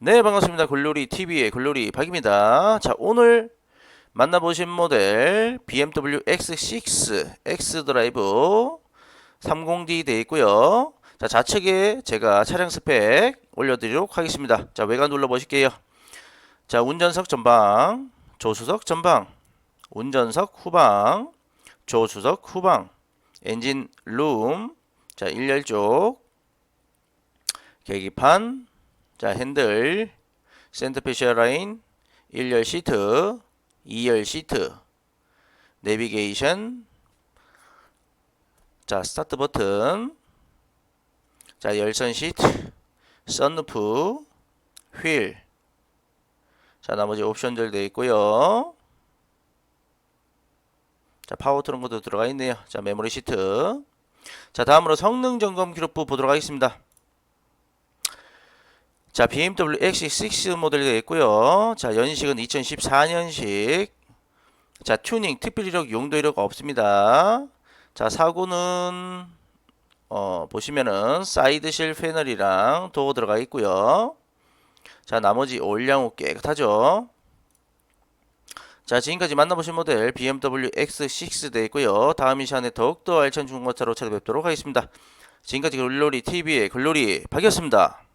네, 반갑습니다. 글로리 TV의 글로리 박입니다. 자, 오늘 만나보신 모델 BMW X6 X 드라이브 30D 되어 있고요. 자, 좌측에 제가 차량 스펙 올려드리도록 하겠습니다. 자, 외관 눌러보실게요. 자, 운전석 전방, 조수석 전방, 운전석 후방, 조수석 후방, 엔진 룸, 자, 1열 쪽, 계기판, 자, 핸들, 센터페시아 라인, 1열 시트, 2열 시트, 내비게이션, 자, 스타트 버튼, 자, 열선 시트, 썬루프, 휠, 자, 나머지 옵션들 되어 있고요. 자, 파워 트렁크도 들어가 있네요. 자, 메모리 시트. 자, 다음으로 성능 점검 기록부 보도록 하겠습니다. 자, BMW X6 모델이 되어 있고요. 자, 연식은 2014년식. 자, 튜닝, 특별 이력, 용도 이력 없습니다. 자, 사고는 어, 보시면은 사이드실 패널이랑 도어 들어가 있고요. 자, 나머지 올량후 깨끗하죠. 자, 지금까지 만나보신 모델 BMW X6 되어 있고요. 다음 이 시간에 더욱더 알찬 중고차로 찾아뵙도록 하겠습니다. 지금까지 글로리 TV의 글로리 박이었습니다.